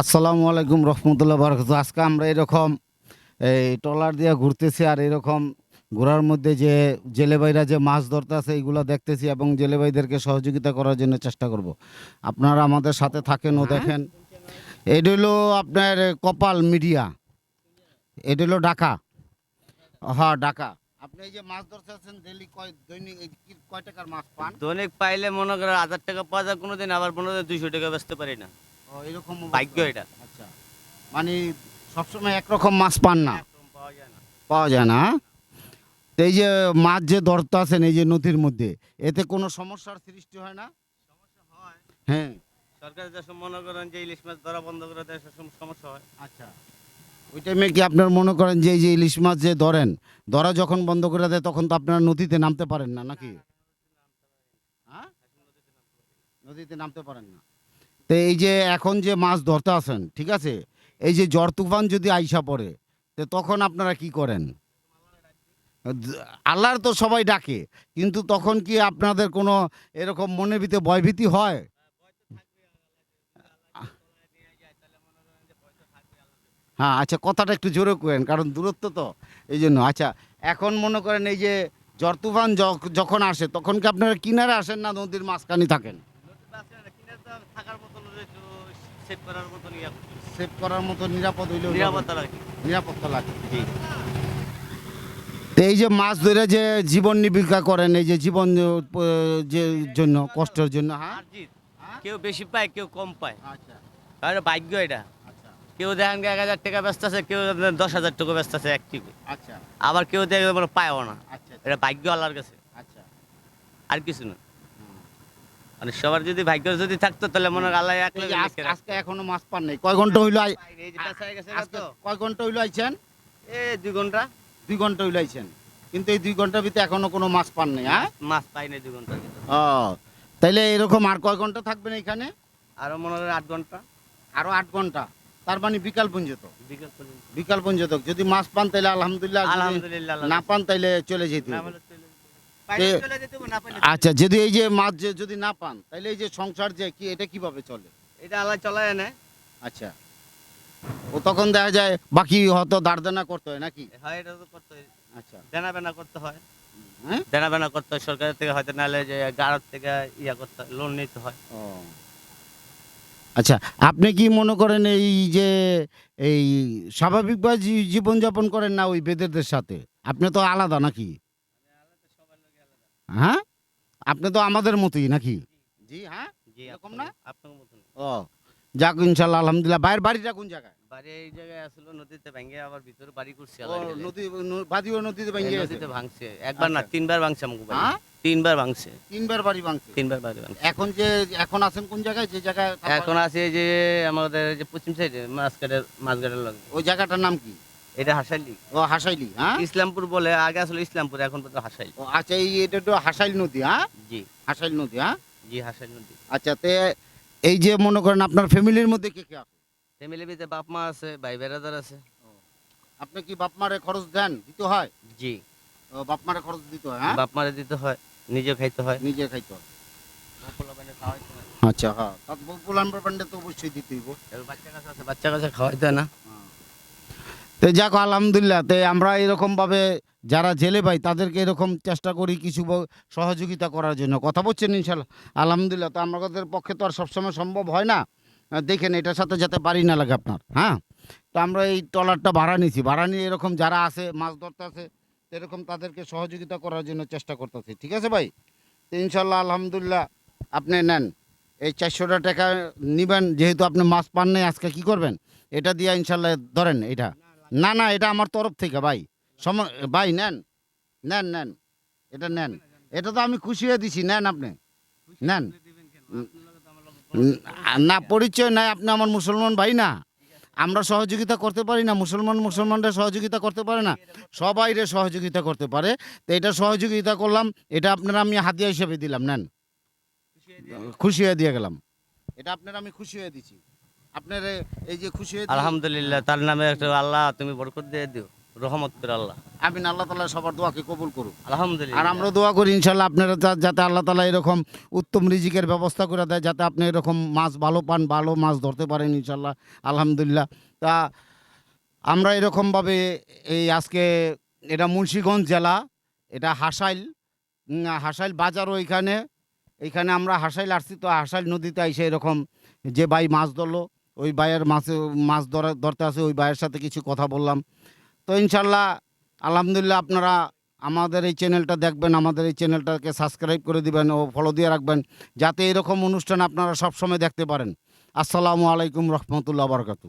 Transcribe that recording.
আসসালামু আলাইকুম রহমতুল্লাহ বারকাত। আজকে আমরা এরকম এই ট্রলার দিয়ে ঘুরতেছি আর এরকম ঘোরার মধ্যে যে জেলেবাইরা যে মাছ ধরতে আছে এইগুলো দেখতেছি এবং জেলেবাইদেরকে সহযোগিতা করার জন্য চেষ্টা করব। আপনারা আমাদের সাথে থাকেন ও দেখেন। এটা হলো আপনার কপাল মিডিয়া। এটা হলো ঢাকা। হ্যাঁ ঢাকা। আপনি এই যে মাছ ধরতে আছেন ডেলি কয় দৈনিক কয় টাকার মাছ পান? দৈনিক পাইলে মনে করো হাজার টাকা পাওয়া যায় কোনোদিন আবার কোনোদিন দুইশো টাকা বেচতে পারি না। এরকম ভাগ্য। এটা। আচ্ছা। মানে সবসময় একরকম মাছ পান না? পাওয়া যায় না। হ্যাঁ? এই যে মাছ যে ধরতে আছেন এই যে নদীর মধ্যে এতে কোনো সমস্যার সৃষ্টি হয় না? হ্যাঁ। সরকার যেসব মনে করেন যে ইলিশ মাছ ধরা বন্ধ করে দেয় সেসব সমস্যা হয়। আচ্ছা। ওই টাইমে কি আপনার মনে করেন যে এই যে ইলিশ মাছ যে ধরেন ধরা যখন বন্ধ করে দেয় তখন তো আপনারা নদীতে নামতে পারেন না নাকি? হ্যাঁ? নদীতে নামতে পারেন না। তো এই যে এখন যে মাছ ধরতে আসেন, ঠিক আছে? এই যে ঝড় তুফান যদি আইসা পড়ে, তো তখন আপনারা কি করেন? আল্লাহর তো সবাই ডাকে, কিন্তু তখন কি আপনাদের কোনো এরকম মনের ভিতরে ভয়ভীতি হয়? হ্যাঁ আচ্ছা কথাটা একটু জোরে করেন, কারণ দূরত্ব তো, এই জন্য। আচ্ছা এখন মনে করেন এই যে ঝড় তুফান যখন আসে, তখন কি আপনারা কিনারে আসেন না নদীর মাঝখানে থাকেন? থাকার মতন সেভ করার মতন সেভ করার মতো নিরাপদ হইলেও নিরাপত্তা লাগে নিরাপত্তা লাগে জি। এই যে মাছ ধরে যে জীবন নিবিকা করেন এই যে জীবন যে জন্য কষ্টের জন্য হ্যাঁ? কেউ বেশি পায় কেউ কম পায়। আচ্ছা। ভাগ্য এটা। আচ্ছা। কেউ দেখেন এক হাজার টাকা ব্যস্ত আছে কেউ দশ হাজার টাকা ব্যস্ত আছে এক আচ্ছা। আবার কেউ দেখে পায়ও না। আচ্ছা। এটা ভাগ্য আল্লাহর কাছে। আচ্ছা। আর কিছু না। মানে সবার যদি ভাগ্য যদি থাকতো তাহলে মনে হয় আল্লাহ এক লগে আজকে লিখে আজকে এখনও মাছ পান নাই। কয় ঘণ্টা হইল আই- এই যে পেঁচা হয়ে গেছে আজকে তো কয় ঘণ্টা হইল আইছেন? এ দুই ঘণ্টা। দুই ঘণ্টা হইল আইছেন। কিন্তু এই দুই ঘণ্টার ভিতরে এখনও কোনো মাছ পান নাই হ্যাঁ? মাছ পাই না দুই ভিতরে। ও তাইলে এরকম আর কয় ঘণ্টা থাকবেন এখানে? আরও মনে হয় আট ঘণ্টা। আরও আট ঘণ্টা। তার মানে বিকাল পর্যন্ত? বিকেল পর্যন্ত। বিকাল পর্যন্ত। যদি মাছ পান তাইলে আলহামদুলিল্লাহ। যদি আলহামদুলিল্লাহ না পান তাইলে চলে যেতে না হবে। হলে আচ্ছা যদি এই যে মাছ যদি না পান তাইলে এই যে সংসার যে কি এটা কীভাবে চলে? এটা আল্লাহ চলায় এনে আচ্ছা। ও তখন দেখা যায় বাকি হয়তো দাঁড়দানা করতে হয় নাকি? হয় এটা তো করতে হয়। আচ্ছা। দেনা বেনা করতে হয়। হ্যাঁ? দেনা বেনা করতে হয় সরকারের থেকে হয়তো নাহলে যে গাড়ার থেকে ইয়া করতে হয় লোন নিতে হয়। ও। আচ্ছা আপনি কি মনে করেন এই যে এই স্বাভাবিকভাবে জীবনযাপন করেন না ওই বেদেরদের সাথে? আপনি তো আলাদা নাকি? হ্যাঁ? আপনি তো আমাদের মতোই নাকি? জি হ্যাঁ? জি এরকম না? আপনার মতন ও যাক ইনশাল্লাহ আলহামদুলিল্লাহ। বাইরের বাড়িটা কোন জায়গায়? বাড়ি এই জায়গায় আসলে নদীতে ভেঙে আবার ভিতরে বাড়ি করছি ও নদী বাদিও নদীতে ভেঙে নদীতে ভাঙছে। একবার না আচ্ছা। তিনবার ভাঙছে আমাকে বাড়ি। হ্যাঁ? তিনবার ভাঙছে। তিনবার বাড়ি ভাঙছে? তিনবার বাড়ি ভাঙছে। এখন যে এখন আছেন কোন জায়গায়? যে জায়গায় এখন আছে যে আমাদের যে পশ্চিম সাইডে মাছঘাটের মাছঘাটের লগে। ওই জায়গাটার নাম কি? এটা হাসাইলি? ও হাসাইলি হ্যাঁ? ইসলামপুর বলে আগে আসলে ইসলামপুর এখন পর্যন্ত হাসাইল। ও আচ্ছা এই এটা তো হাসাইল নদী হ্যাঁ? জি। হাসাইল নদী হ্যাঁ? জি হাসাইল নদী। আচ্ছা তে এই যে মনে করেন আপনার ফ্যামিলির মধ্যে কে কে আছে? ফ্যামিলি ভিতরে বাপ মা আছে ভাই বেড়াদার আছে। আপনি কি বাপ মারে খরচ দেন দিতে হয়? জি। ও বাপ মারে খরচ দিতে হয় হ্যাঁ? বাপ মারে দিতে হয় নিজে খাইতে হয়। নিজে খাইতে হয়। আচ্ছা হ্যাঁ তার পোলান ব্যাপারটা তো অবশ্যই দিতে হইব বাচ্চা কাছে আছে বাচ্চা কাছে খাওয়াইতে না। তো যাক, আলহামদুলিল্লাহ। তো আমরা এরকমভাবে যারা জেলে ভাই, তাদেরকে এরকম চেষ্টা করি কিছু সহযোগিতা করার জন্য। কথা বলছেন ইনশাল্লাহ। আলহামদুলিল্লাহ, তো আমাদের পক্ষে তো আর সবসময় সম্ভব হয় না। দেখেন, এটার সাথে যাতে বাড়ি না লাগে আপনার হ্যাঁ? তো আমরা এই ট্রলারটা ভাড়া নিয়েছি ভাড়া নিয়ে এরকম যারা আছে, মাছ ধরতে আছে, এরকম তাদেরকে সহযোগিতা করার জন্য চেষ্টা করতেছি। ঠিক আছে ভাই? তো ইনশাল্লাহ, আলহামদুলিল্লাহ, আপনি নেন। এই চারশোটা টাকা নেবেন, যেহেতু আপনি মাছ পান নাই আজকে কি করবেন? এটা দিয়ে ইনশাল্লাহ ধরেন এটা না না, এটা আমার তরফ থেকে, ভাই। সম, ভাই, নেন নেন নেন, এটা নেন। এটা তো আমি খুশি হয়ে দিছি, নেন আপনি, নেন। না, পরিচয় নাই, আপনি আমার মুসলমান ভাই না। আমরা সহযোগিতা করতে পারি না, মুসলমান, মুসলমানরা সহযোগিতা করতে পারে না। সবাই রে সহযোগিতা করতে পারে। তো এটা সহযোগিতা করলাম, এটা আপনারা আমি হাতিয়া হিসেবে দিলাম, নেন। খুশি হয়ে দিয়ে গেলাম। এটা আপনারা আমি খুশি হয়ে দিছি। আপনার এই যে খুশি হয়ে আলহামদুলিল্লাহ তার নামে একটা আল্লাহ তুমি বরকত দিয়ে দিও রহমত করে আল্লাহ। আমিন আল্লাহ তালা সবার দোয়াকে কবুল করুক। আলহামদুলিল্লাহ। আর আমরা দোয়া করি ইনশাল্লাহ আপনারা যাতে আল্লাহ তালা এরকম উত্তম রিজিকের ব্যবস্থা করে দেয় যাতে আপনি এরকম মাছ ভালো পান ভালো মাছ ধরতে পারেন ইনশাল্লাহ আলহামদুলিল্লাহ। তা আমরা এরকমভাবে এই আজকে এটা মুন্সিগঞ্জ জেলা এটা হাসাইল হাসাইল বাজার ওইখানে এইখানে আমরা হাসাইল আসছি তো হাসাইল নদীতে এসে এরকম যে ভাই মাছ ধরলো ওই ভাইয়ের মাছে, মাছ ধরা, ধরতে আসে, ওই ভাইয়ের সাথে কিছু কথা বললাম। তো ইনশাল্লাহ আলহামদুলিল্লাহ আপনারা আমাদের এই চ্যানেলটা দেখবেন, আমাদের এই চ্যানেলটাকে সাবস্ক্রাইব করে দিবেন ও ফলো দিয়ে রাখবেন, যাতে এরকম অনুষ্ঠান আপনারা সবসময় দেখতে পারেন। আসসালামু আলাইকুম রহমতুল্লাহ বারকাতু